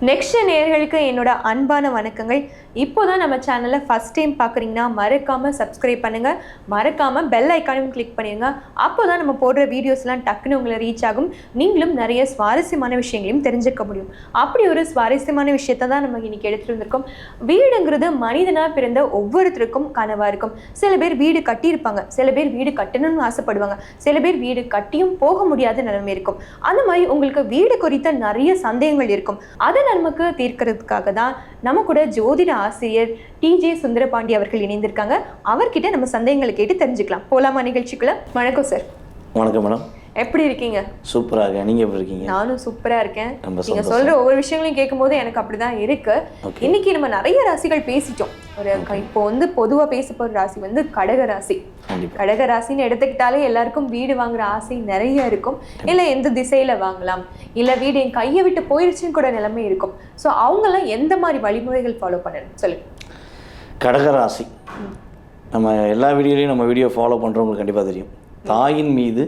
Next நேர்களுக்கு என்னோட அன்பான வணக்கங்கள். இப்போ தான் நம்ம சேனலை ஃபஸ்ட் டைம் பார்க்குறீங்கன்னா மறக்காமல் சப்ஸ்கிரைப் பண்ணுங்கள் மறக்காமல் பெல் ஐக்கானையும் கிளிக் பண்ணிடுங்க அப்போ தான் நம்ம போடுற வீடியோஸ்லாம் டக்குன்னு உங்களை ரீச் ஆகும். நீங்களும் நிறைய சுவாரஸ்யமான விஷயங்களையும் தெரிஞ்சுக்க முடியும். அப்படி ஒரு சுவாரஸ்யமான விஷயத்தை தான் நம்ம இன்றைக்கி எடுத்துகிட்டு வந்திருக்கோம். வீடுங்கிறது மனிதனாக பிறந்த ஒவ்வொருத்தருக்கும் கனவாக இருக்கும். சில பேர் வீடு கட்டியிருப்பாங்க. சில பேர் வீடு கட்டணும்னு ஆசைப்படுவாங்க. சில பேர் வீடு கட்டியும் போக முடியாத நிலைமை இருக்கும். அந்த மாதிரி உங்களுக்கு வீடு குறித்த நிறைய சந்தேகங்கள் இருக்கும். அதை நமக்கு தீர்க்கிறதுக்காக தான் நம்ம கூட ஜோதிட ஆசிரியர் டிஜே சுந்தரபாண்டி அவர்கள் இணைந்திருக்காங்க. அவர்கிட்ட நம்ம சந்தேகங்களை கேட்டு தெரிஞ்சுக்கலாம். போலாமா நிகழ்ச்சிக்குள்ள? வணக்கம் சார். வணக்கம் மேடம். எப்படி இருக்கீங்க? சூப்பராக. இருக்கேன் நீங்கள் எப்படி இருக்கீங்க? நானும் சூப்பரா இருக்கேன். நீங்க. சொல்ற ஒவ்வொரு விஷயங்களையும் கேட்கும்போது எனக்கு அப்படிதான் இருக்கு. இன்னைக்கு நம்ம நிறைய ராசிகள் பேசிட்டோம். ஒரு இப்போ வந்து பொதுவா பேச போற ராசி வந்து கடக ராசி. கடக ராசின்னு எடுத்துக்கிட்டாலே எல்லாருக்கும் வீடு வாங்குற ஆசை நிறைய இருக்கும். இல்ல எந்த திசையில வாங்கலாம்? இல்ல வீடு என் கையை விட்டு போயிருச்சுன்னு கூட நிலைமை இருக்கும். ஸோ அவங்கெல்லாம் எந்த மாதிரி வழிமுறைகள் ஃபாலோ பண்ணணும்? சொல்லுங்க. கடகராசி நம்ம எல்லா வீடியோலையும் நம்ம வீடியோ ஃபாலோ பண்ணுறவங்களுக்கு கண்டிப்பாக தெரியும். தாயின் மீது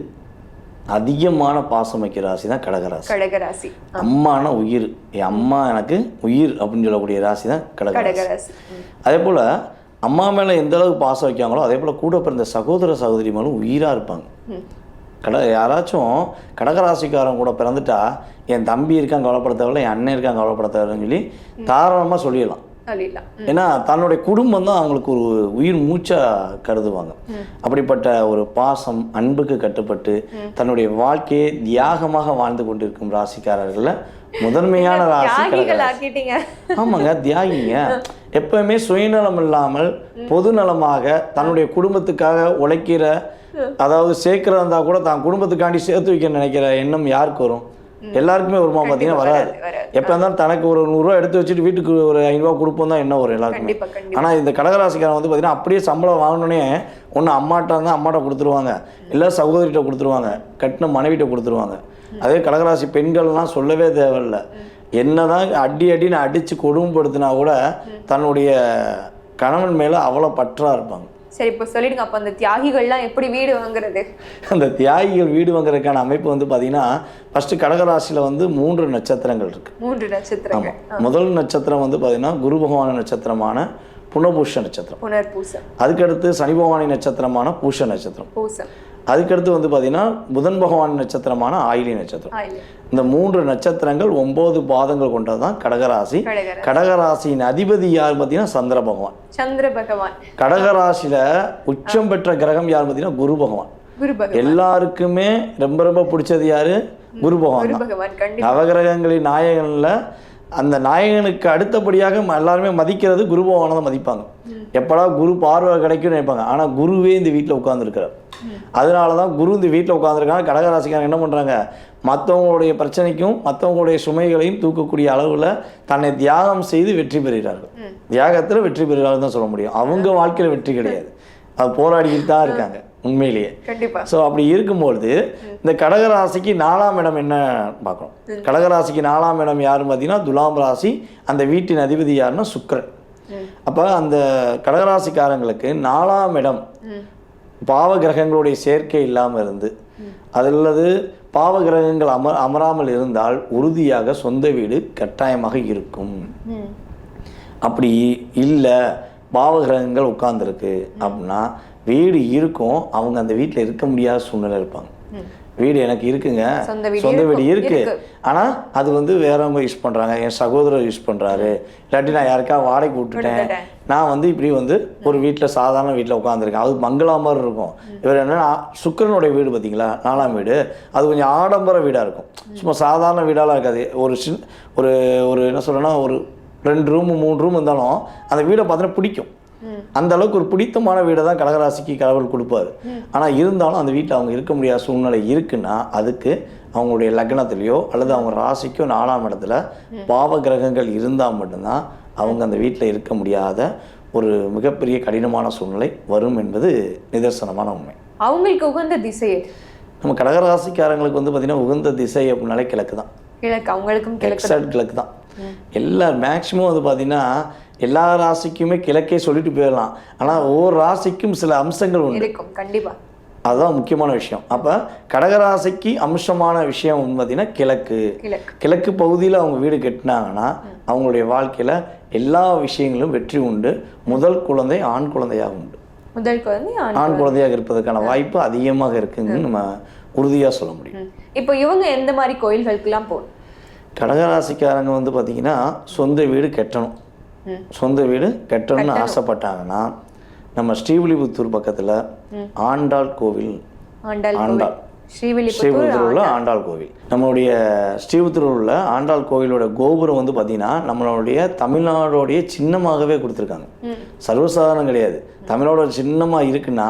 அதிகமான பாசம் வைக்கிற ராசி தான் கடகராசி. கடக ராசி அம்மான உயிர். என் அம்மா எனக்கு உயிர் அப்படின்னு சொல்லக்கூடிய ராசி தான் கடகராசி. அதே போல் அம்மா மேலே எந்த அளவுக்கு பாசம் வைக்காங்களோ அதே போல் கூட பிறந்த சகோதர சகோதரி மேலும் உயிராக இருப்பாங்க. கட யாராச்சும் கடகராசிக்காரன் கூட பிறந்துட்டா என் தம்பி இருக்கான் கவலைப்பட தேவையில்ல என் அண்ணன் இருக்கான் கவலைப்பட தேவையில்லைன்னு சொல்லி தாராளமாக சொல்லிடலாம். ஏன்னா தன்னுடைய குடும்பம் தான் அவங்களுக்கு ஒரு உயிர் மூச்சா கருதுவாங்க. அப்படிப்பட்ட ஒரு பாசம் அன்புக்கு கட்டுப்பட்டு தன்னுடைய வாழ்க்கையை தியாகமாக வாழ்ந்து கொண்டிருக்கும் ராசிக்காரர்கள்ல முதன்மையான ராசி ஆமாங்க தியாகிங்க. எப்பவுமே சுயநலம் இல்லாமல் பொதுநலமாக தன்னுடைய குடும்பத்துக்காக உழைக்கிற அதாவது சேர்க்கிறதா கூட தான் குடும்பத்துக்காண்டி சேர்த்து வைக்க நினைக்கிற எண்ணம் யாருக்கு வரும்? எல்லாருக்குமே வருமா பார்த்தீங்கன்னா வராது. எப்போ இருந்தாலும் தனக்கு ஒரு நூறுரூவா எடுத்து வச்சுட்டு வீட்டுக்கு ஒரு ஐநூறுரூவா கொடுப்போம் தான் என்ன வரும் எல்லாருக்குமே? ஆனால் இந்த கடகராசிக்காரன் வந்து பார்த்தீங்கன்னா அப்படியே சம்பளம் வாங்கினோடனே ஒன்று அம்மாட்ட இருந்தால் அம்மாட்ட கொடுத்துருவாங்க. இல்லை சகோதரிட்ட கொடுத்துருவாங்க. கட்டின மனைவிட்ட கொடுத்துருவாங்க. அதே கடகராசி பெண்கள்லாம் சொல்லவே தேவையில்ல. என்னதான் அடி அடின்னு அடித்து கொடுமைப்படுத்தினா கூட தன்னுடைய கணவன் மேலே அவ்வளோ பற்றா இருப்பாங்க. சரி இப்போ சொல்லிடுங்க. அப்போ அந்த தியாகிகள்லாம் எப்படி வீடு வாங்குறது? அந்த தியாகிகள் வீடு வாங்குறதுக்கான அமைப்பு வந்து பார்த்தீங்கன்னா ஃபஸ்ட்டு கடகராசியில் வந்து மூன்று நட்சத்திரங்கள் இருக்குது மூன்று நட்சத்திரங்கள். ஆமாம் முதல் நட்சத்திரம் வந்து பார்த்தீங்கன்னா குரு பகவான நட்சத்திரமான புனபூஷ நட்சத்திரம். புனர்பூசம். அதுக்கடுத்து சனி பகவானின் நட்சத்திரமான பூஷ நட்சத்திரம். பூசம். அதுக்கடுத்து வந்து பார்த்தீங்கன்னா புதன் பகவான் நட்சத்திரமான ஆயிலி நட்சத்திரம். இந்த மூன்று நட்சத்திரங்கள் ஒன்பது பாதங்கள் கொண்டது தான் கடகராசி. கடகராசி. கடகராசியின் அதிபதி யார் பார்த்தீங்கன்னா சந்திர பகவான். சந்திர பகவான். கடகராசியில உச்சம் பெற்ற கிரகம் யார் பார்த்தீங்கன்னா குரு பகவான். எல்லாருக்குமே ரொம்ப ரொம்ப பிடிச்சது யாரு? குரு பகவான் நவகிரகங்களின் நாயகன்ல அந்த நாயகனுக்கு அடுத்தபடியாக எல்லாருமே மதிக்கிறது குரு பகவானை தான் மதிப்பாங்க. எப்படா குரு பார்வை கிடைக்கும்னு நினைப்பாங்க. ஆனா குருவே இந்த வீட்டில் உட்காந்துருக்கிறார் அதனால தான் குரு இந்த வீட்டில் உட்காந்துருக்காங்க கடகராசிக்காரங்க என்ன பண்றாங்க? மற்றவங்களுடைய பிரச்சனைக்கும் மற்றவங்களுடைய சுமைகளையும் தூக்கக்கூடிய அளவில் தன்னை தியாகம் செய்து வெற்றி பெறுகிறார்கள். தியாகத்தில் வெற்றி பெறுகிறார்கள் தான் சொல்ல முடியும். அவங்க வாழ்க்கையில் வெற்றி கிடையாது. அது போராடிக்கிட்டு தான் இருக்காங்க. உண்மையிலேயே. கண்டிப்பா. ஸோ அப்படி இருக்கும்பொழுது இந்த கடகராசிக்கு நாலாம் இடம் என்ன பார்க்கணும்? கடகராசிக்கு நாலாம் இடம் யாருன்னு பார்த்தீங்கன்னா துலாம் ராசி அந்த வீட்டின் அதிபதி யாருன்னா சுக்கிரன். அப்போ அந்த கடகராசிக்காரங்களுக்கு நாலாம் இடம் பாவ கிரகங்களுடைய சேர்க்கை இல்லாமல் இருந்து அல்லது பாவ கிரகங்கள் அம அமராமல் இருந்தால் உறுதியாக சொந்த வீடு கட்டாயமாக இருக்கும். அப்படி இல்லை பாவகிரகங்கள் உட்கார்ந்துருக்கு அப்படின்னா வீடு இருக்கும் அவங்க அந்த வீட்டில் இருக்க முடியாத சூழ்நிலை இருப்பாங்க. வீடு எனக்கு இருக்குங்க. சொந்த வீடு சொந்த வீடு இருக்கும், இருக்கு. ஆனால் அது வந்து வேறவங்க யூஸ் பண்ணுறாங்க என் சகோதரர் யூஸ் பண்ணுறாரு இல்லாட்டி நான் யாருக்கா வாடகைக்கு விட்டுட்டேன். நான் வந்து இப்படி வந்து ஒரு வீட்டில் சாதாரண வீட்டில் உட்காந்துருக்கேன் அது பங்களா மாதிரி இருக்கும். இவர் என்னன்னா சுக்கிரனுடைய வீடு பார்த்தீங்களா நாலாம் வீடு. அது கொஞ்சம் ஆடம்பர வீடாக இருக்கும். சும்மா சாதாரண வீடாலாம் இருக்காது. ஒரு சின் ஒரு ஒரு என்ன சொல்றேன்னா ஒரு ரெண்டு ரூம் மூணு ரூம் இருந்தாலும் அந்த வீடை பார்த்தீங்கன்னா பிடிக்கும். அந்த அளவுக்கு ஒரு பிடித்தமான வீடை தான் கடகராசிக்கு கடவுள் கொடுப்பாரு. ஆனால் இருந்தாலும் அந்த வீட்டில் அவங்க இருக்க முடியாத சூழ்நிலை இருக்குன்னா அதுக்கு அவங்களுடைய லக்னத்திலேயோ அல்லது அவங்க ராசிக்கோ நாலாம் இடத்துல பாவ கிரகங்கள் இருந்தால் மட்டும்தான் அவங்க அந்த வீட்டில் இருக்க முடியாத ஒரு மிகப்பெரிய கடினமான சூழ்நிலை வரும் என்பது நிதர்சனமான உண்மை. அவங்களுக்கு உகந்த திசை? நம்ம கடகராசிக்காரங்களுக்கு வந்து பார்த்திங்கன்னா உகந்த திசை அப்படின்னாலே கிழக்கு தான். கிழக்கு அவங்களுக்கும் கிழக்கு கிழக்கு தான். எல்லா மேக்ஸிமம் வந்து பார்த்தீங்கன்னா எல்லா ராசிக்குமே கிழக்கே சொல்லிட்டு போயிடலாம். ஆனால் ஒவ்வொரு ராசிக்கும் சில அம்சங்கள் உண்டு. இருக்கும் கண்டிப்பா. அதுதான் முக்கியமான விஷயம். அப்போ கடகராசிக்கு அம்சமான விஷயம் பார்த்தீங்கன்னா கிழக்கு. கிழக்கு. பகுதியில் அவங்க வீடு கட்டினாங்கன்னா அவங்களுடைய வாழ்க்கையில் எல்லா விஷயங்களும் வெற்றி உண்டு. முதல் குழந்தை ஆண் குழந்தையாக உண்டு. முதல் குழந்தை ஆண் குழந்தையாக இருப்பதற்கான வாய்ப்பு அதிகமாக இருக்குன்னு நம்ம உறுதியாக சொல்ல முடியும். இப்போ இவங்க எந்த மாதிரி கோயில்களுக்கெல்லாம் போகணும்? கடகராசிக்காரங்க வந்து பார்த்தீங்கன்னா சொந்த வீடு கட்டணும். சொந்த வீடு கட்டணும்னு ஆசைப்பட்டாங்கன்னா நம்ம ஸ்ரீவில்லிபுத்தூர் பக்கத்தில் ஆண்டாள் கோவில். ஆண்டாள் ஸ்ரீவில்லிபுத்தூர் உள்ள ஆண்டாள். கோவில். நம்மளுடைய ஸ்ரீவில்லிபுத்தூர் உள்ள ஆண்டாள் கோவிலோட கோபுரம் வந்து பார்த்தீங்கன்னா நம்மளுடைய தமிழ்நாடோடைய சின்னமாகவே கொடுத்துருக்காங்க. சர்வசாதாரணம் கிடையாது. தமிழோட சின்னமாக இருக்குன்னா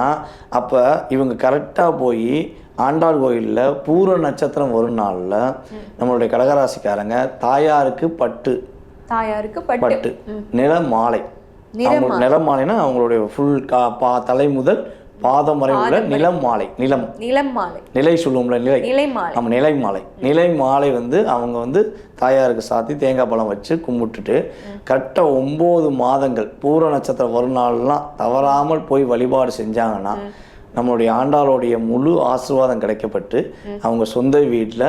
அப்போ இவங்க கரெக்டாக போய் ஆண்டாள் கோயிலில் பூர நட்சத்திரம் வரும் நாளில் நம்மளுடைய கடகராசிக்காரங்க தாயாருக்கு பட்டு தாயாருக்கு பட்டு. பட்டு. நில மாலை அவங்க நில மாலைனா அவங்களுடைய ஃபுல் கா பா தலை முதல் பாதம் வரை உள்ள நிலம் மாலை நிலம் நிலம். மாலை நிலை சொல்லுவோம்ல நிலை. நிலை மாலை நம்ம நிலை மாலை நிலை மாலை வந்து அவங்க வந்து தாயாருக்கு சாத்தி தேங்காய் பழம் வச்சு கும்பிட்டுட்டு கரெக்டா ஒம்பது மாதங்கள் பூர நட்சத்திரம் ஒரு நாள்லாம் தவறாமல் போய் வழிபாடு செஞ்சாங்கன்னா நம்மளுடைய ஆண்டாளுடைய முழு ஆசீர்வாதம் கிடைக்கப்பட்டு அவங்க சொந்த வீட்டில்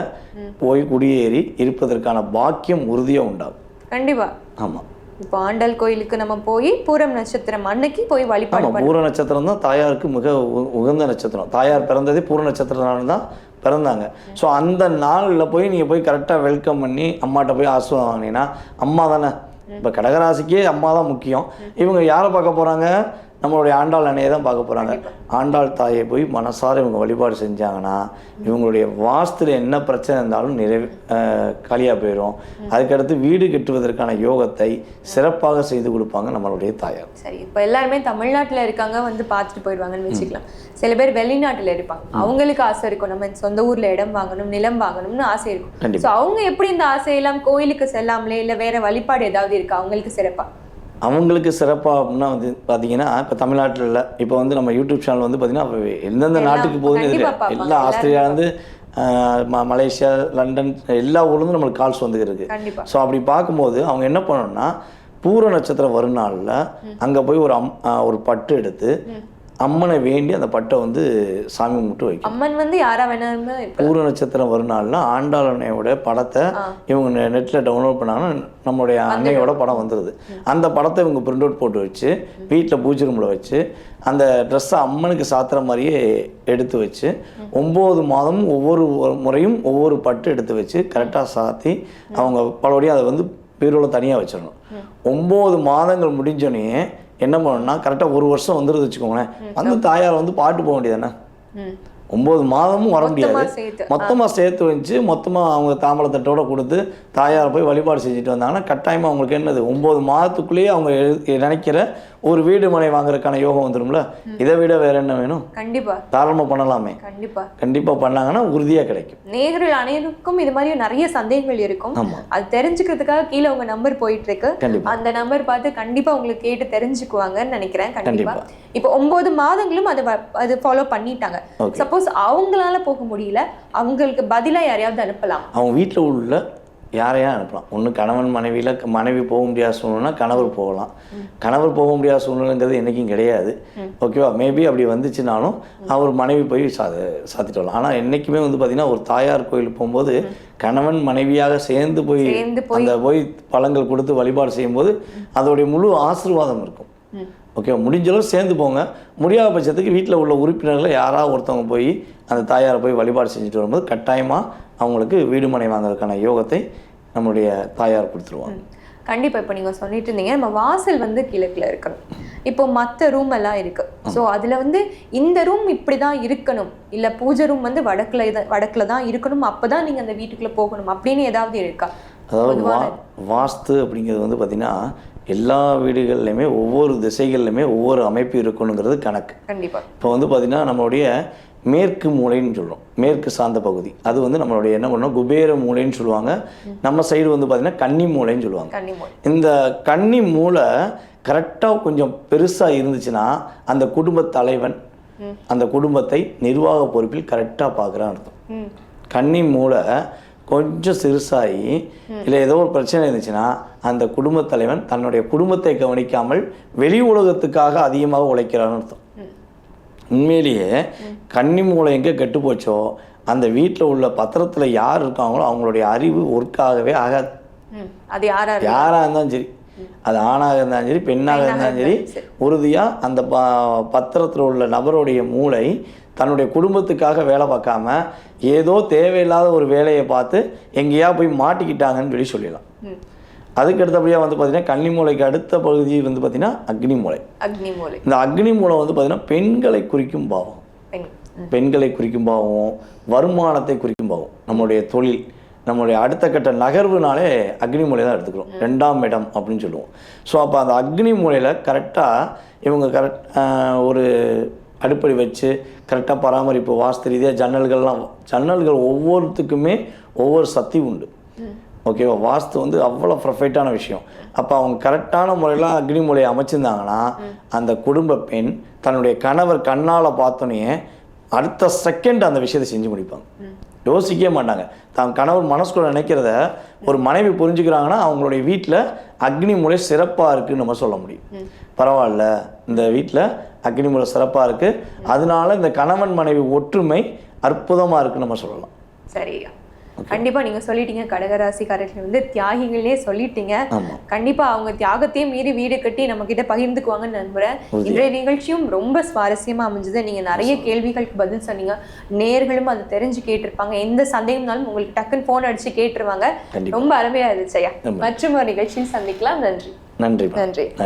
போய் குடியேறி இருப்பதற்கான பாக்கியம் உறுதியாக உண்டாகும். கண்டிப்பா. ஆமாம் இப்போ ஆண்டாள் கோயிலுக்கு நம்ம போய் பூரம் நட்சத்திரம் அன்னைக்கு போய் வழிபாடு பூர நட்சத்திரம் தான் தாயாருக்கு மிக உகந்த நட்சத்திரம். தாயார் பிறந்ததே பூர நட்சத்திரனால தான் பிறந்தாங்க. ஸோ அந்த நாளில் போய் நீங்கள் போய் கரெக்டாக வெல்கம் பண்ணி அம்மாட்ட போய் ஆசீர்வாதம் வாங்கினீங்கன்னா அம்மா தானே. இப்போ கடகராசிக்கே அம்மா தான் முக்கியம். இவங்க யாரை பார்க்க போகிறாங்க நம்மளுடைய ஆண்டாள் அன்னையை தான் பார்க்க போகிறாங்க ஆண்டாள் தாயை போய் மனசார இவங்க வழிபாடு செஞ்சாங்கன்னா இவங்களுடைய வாஸ்துல என்ன பிரச்சனை இருந்தாலும் நிறைவு காலியாக போயிடும் அதுக்கடுத்து வீடு கட்டுவதற்கான யோகத்தை சிறப்பாக செய்து கொடுப்பாங்க நம்மளுடைய தாயார். சரி இப்போ எல்லாருமே தமிழ்நாட்டுல இருக்காங்க வந்து பார்த்துட்டு போயிடுவாங்கன்னு வச்சுக்கலாம். சில பேர் வெளிநாட்டுல இருப்பாங்க. அவங்களுக்கு ஆசை இருக்கும். நம்ம சொந்த ஊர்ல இடம் வாங்கணும் நிலம் வாங்கணும்னு ஆசை இருக்கும். ஸோ அவங்க எப்படி இந்த ஆசையெல்லாம் கோயிலுக்கு செல்லாமலே இல்ல வேற வழிபாடு ஏதாவது இருக்கா? அவங்களுக்கு சிறப்பா? அவங்களுக்கு சிறப்பாக அப்படின்னா வந்து பார்த்தீங்கன்னா இப்போ தமிழ்நாட்டில் இல்லை இப்போ வந்து நம்ம யூடியூப் சேனல் வந்து பார்த்தீங்கன்னா எந்தெந்த நாட்டுக்கு போகுதுன்னு எல்லா ஆஸ்திரேலியாலேருந்து மலேசியா லண்டன் எல்லா ஊர்லேருந்து நம்மளுக்கு கால்ஸ் கண்டிப்பா. ஸோ அப்படி பார்க்கும்போது அவங்க என்ன பண்ணணும்னா பூர நட்சத்திரம் வரும் நாளில் அங்கே போய் ஒரு அம் ஒரு பட்டு எடுத்து அம்மனை வேண்டி அந்த பட்டை வந்து சாமி கும்பிட்டு வைக்கும். அம்மன் வந்து யாரா வேணாலுமே இருக்கலாம். பூர நட்சத்திரம் வரும் நாளில் ஆண்டாள் அன்னையோட படத்தை இவங்க நெட்டில் டவுன்லோட் பண்ணாங்கன்னா நம்மளுடைய அன்னையோட படம் வந்துடுது அந்த படத்தை இவங்க பிரிண்ட் அவுட் போட்டு வச்சு வீட்டில் பூஜை ரூமில் வச்சு அந்த ட்ரெஸ்ஸை அம்மனுக்கு சாத்துற மாதிரியே எடுத்து வச்சு ஒம்பது மாதமும் ஒவ்வொரு முறையும் ஒவ்வொரு பட்டு எடுத்து வச்சு கரெக்டாக சாத்தி அவங்க பலபடியும் அதை வந்து பீரோவில் தனியாக வச்சிடணும். ஒம்பது மாதங்கள் முடிஞ்சோடனே என்ன பண்ணணும்னா கரெக்டாக ஒரு வருஷம் வந்துடுது வச்சுக்கோங்களேன். வந்து தாயார் வந்து பாட்டு போக வேண்டியதானே. ஒம்பது மாதமும் வர முடியாது. மொத்தமாக சேர்த்து வச்சு மொத்தமாக அவங்க தாம்பளத்தட்டோட கொடுத்து தாயாரை போய் வழிபாடு செஞ்சுட்டு வந்தாங்கன்னா கட்டாயமாக அவங்களுக்கு என்னது? ஒம்பது மாதத்துக்குள்ளேயே அவங்க நினைக்கிற ஒரு வீடு மனை வாங்குறதுக்கான யோகம் வந்துடும்ல இதை விட வேற என்ன வேணும்? கண்டிப்பா. தாராளமாக பண்ணலாமே. கண்டிப்பா. கண்டிப்பாக பண்ணாங்கன்னா உறுதியாக கிடைக்கும். நேயர்கள் அனைவருக்கும் இது மாதிரி நிறைய சந்தேகங்கள் இருக்கும். அது தெரிஞ்சுக்கிறதுக்காக கீழே உங்க நம்பர் போயிட்டு இருக்கு அந்த நம்பர் பார்த்து கண்டிப்பா உங்களுக்கு கேட்டு தெரிஞ்சுக்குவாங்கன்னு நினைக்கிறேன். கண்டிப்பா. கண்டிப்பா. இப்போ ஒன்பது மாதங்களும் அது அது ஃபாலோ பண்ணிட்டாங்க. சப்போஸ் அவங்களால போக முடியல. அவங்களுக்கு பதிலா யாரையாவது அனுப்பலாம். அவங்க வீட்டில் உள்ள யாரையா அனுப்பலாம்? ஒன்று கணவன் மனைவியில் மனைவி போக முடியாத சூழ்நிலைனா கணவர் போகலாம். கணவர் போக முடியாத சூழ்நிலைங்கிறது என்றைக்கும் கிடையாது. ஓகேவா? மேபி அப்படி வந்துச்சுனாலும் அவர் மனைவி போய் சா சாத்திட்டு வரலாம். ஆனால் என்றைக்குமே வந்து பார்த்திங்கன்னா ஒரு தாயார் கோயிலுக்கு போகும்போது கணவன் மனைவியாக சேர்ந்து போய் அந்த போய் பழங்கள் கொடுத்து வழிபாடு செய்யும்போது அதோடைய முழு ஆசீர்வாதம் இருக்கும். ஓகே முடிஞ்சளவு சேர்ந்து போங்க. முடியாத பட்சத்துக்கு வீட்டில் உள்ள உறுப்பினர்கள் யாராவது ஒருத்தவங்க போய் அந்த தாயாரை போய் வழிபாடு செஞ்சுட்டு வரும்போது கட்டாயமாக அவங்களுக்கு வீடு மனை வாங்குறதுக்கான யோகத்தை நம்மளுடைய தாயார் கொடுத்துருவாங்க. கண்டிப்பா இப்போ நீங்க சொல்லிட்டு இருந்தீங்க நம்ம வாசல் வந்து கிழக்குல இருக்கணும். இப்போ மத்த ரூம் எல்லாம் இருக்கு. ஸோ அதுல வந்து இந்த ரூம் இப்படிதான் இருக்கணும். இல்ல பூஜை ரூம் வந்து வடக்குல இத- வடக்குல தான் இருக்கணும். அப்பதான் நீங்க அந்த வீட்டுக்குள்ள போகணும் அப்படின்னு ஏதாவது இருக்கா? அதாவது வா வாஸ்து அப்படிங்கிறது வந்து பார்த்திங்கன்னா எல்லா வீடுகள்லையுமே ஒவ்வொரு திசைகள்லையுமே ஒவ்வொரு அமைப்பு இருக்கணுங்கிறது கணக்கு. கண்டிப்பா. இப்போ வந்து பார்த்திங்கன்னா நம்மளுடைய மேற்கு மூலைன்னு சொல்கிறோம் மேற்கு சார்ந்த பகுதி. அது வந்து நம்மளுடைய என்ன பண்ணோம் குபேர மூலைன்னு சொல்லுவாங்க. நம்ம சைடு வந்து பார்த்திங்கன்னா கன்னி மூலைன்னு சொல்லுவாங்க. இந்த கன்னி மூளை கரெக்டாக கொஞ்சம் பெருசாக இருந்துச்சுன்னா அந்த குடும்ப தலைவன் அந்த குடும்பத்தை நிர்வாக பொறுப்பில் கரெக்டாக பார்க்குறான்னு அர்த்தம். கன்னி மூளை கொஞ்சம் சிறுசாகி இல்லை ஏதோ ஒரு பிரச்சனை இருந்துச்சுன்னா அந்த குடும்பத் தலைவன் தன்னுடைய குடும்பத்தை கவனிக்காமல் வெளி உலகத்துக்காக அதிகமாக உழைக்கிறான்னு அர்த்தம். உண்மையிலேயே கன்னி மூளை எங்கே கெட்டு போச்சோ அந்த வீட்டில் உள்ள பத்திரத்தில் யார் இருக்காங்களோ அவங்களுடைய அறிவு ஒர்க் ஆகவே ஆகாது அது யாராக இருந்தாலும் சரி. அது ஆணாக இருந்தாலும் சரி பெண்ணாக இருந்தாலும் சரி உறுதியாக அந்த ப பத்திரத்தில் உள்ள நபருடைய மூளை தன்னுடைய குடும்பத்துக்காக வேலை பார்க்காம ஏதோ தேவையில்லாத ஒரு வேலையை பார்த்து எங்கேயா போய் மாட்டிக்கிட்டாங்கன்னு சொல்லி சொல்லிடலாம். அதுக்கு அடுத்தபடியாக வந்து பார்த்தீங்கன்னா கன்னி மூளைக்கு அடுத்த பகுதி வந்து பார்த்தீங்கன்னா அக்னி மூளை. அக்னி மூலை இந்த அக்னி மூலை வந்து பார்த்தீங்கன்னா பெண்களை குறிக்கும் பாவம். பெண்களை குறிக்கும் பாவம் வருமானத்தை குறிக்கும் பாவம் நம்மளுடைய தொழில். நம்மளுடைய அடுத்த கட்ட நகர்வுனாலே அக்னி மூலையை தான் எடுத்துக்கிறோம். ரெண்டாம் இடம் அப்படின்னு சொல்லுவோம். ஸோ அப்போ அந்த அக்னி மூலையில் கரெக்டாக இவங்க கரெக்ட் ஒரு அடுப்படி வச்சு கரெக்டாக பராமரிப்பு வாஸ்து ரீதியாக ஜன்னல்கள்லாம் ஜன்னல்கள் ஒவ்வொருத்துக்குமே ஒவ்வொரு சக்தி உண்டு. ஓகேவா வாஸ்து வந்து அவ்வளோ பர்ஃபெக்டான விஷயம். அப்போ அவங்க கரெக்டான முறையில் அக்னி மூலையை அமைச்சிருந்தாங்கன்னா அந்த குடும்ப பெண் தன்னுடைய கணவர் கண்ணால் பார்த்தோன்னே அடுத்த செகண்ட் அந்த விஷயத்தை செஞ்சு முடிப்பாங்க. யோசிக்கவே மாட்டாங்க. தான் கணவர் மனசுக்குள்ள நினைக்கிறத ஒரு மனைவி புரிஞ்சுக்கிறாங்கன்னா அவங்களுடைய வீட்டில் அக்னி மூலை சிறப்பாக இருக்குன்னு நம்ம சொல்ல முடியும். பரவாயில்ல இந்த வீட்டில் அக்னி மூலை சிறப்பாக இருக்குது அதனால இந்த கணவன் மனைவி ஒற்றுமை அற்புதமாக இருக்குன்னு நம்ம சொல்லலாம். சரியா கண்டிப்பா நீங்க சொல்லிட்டீங்க. கடகராசிக்காரர்கள் வந்து தியாகிகளே சொல்லிட்டீங்க. கண்டிப்பா அவங்க தியாகத்தையும் மீறி வீடு கட்டி நம்ம கிட்ட பகிர்ந்துக்குவாங்கன்னு நம்புறேன். இன்றைய நிகழ்ச்சியும் ரொம்ப சுவாரஸ்யமா அமைஞ்சது. நீங்க நிறைய கேள்விகளுக்கு பதில் சொன்னீங்க. நேர்களும் அதை தெரிஞ்சு கேட்டிருப்பாங்க. எந்த சந்தேகம்னாலும் உங்களுக்கு டக்குன்னு போன் அடிச்சு கேட்டுருவாங்க. ரொம்ப அருமையா இருந்துச்சு ஐயா. மற்றும் ஒரு நிகழ்ச்சியில் சந்திக்கலாம். நன்றி. நன்றி நன்றி. நன்றி.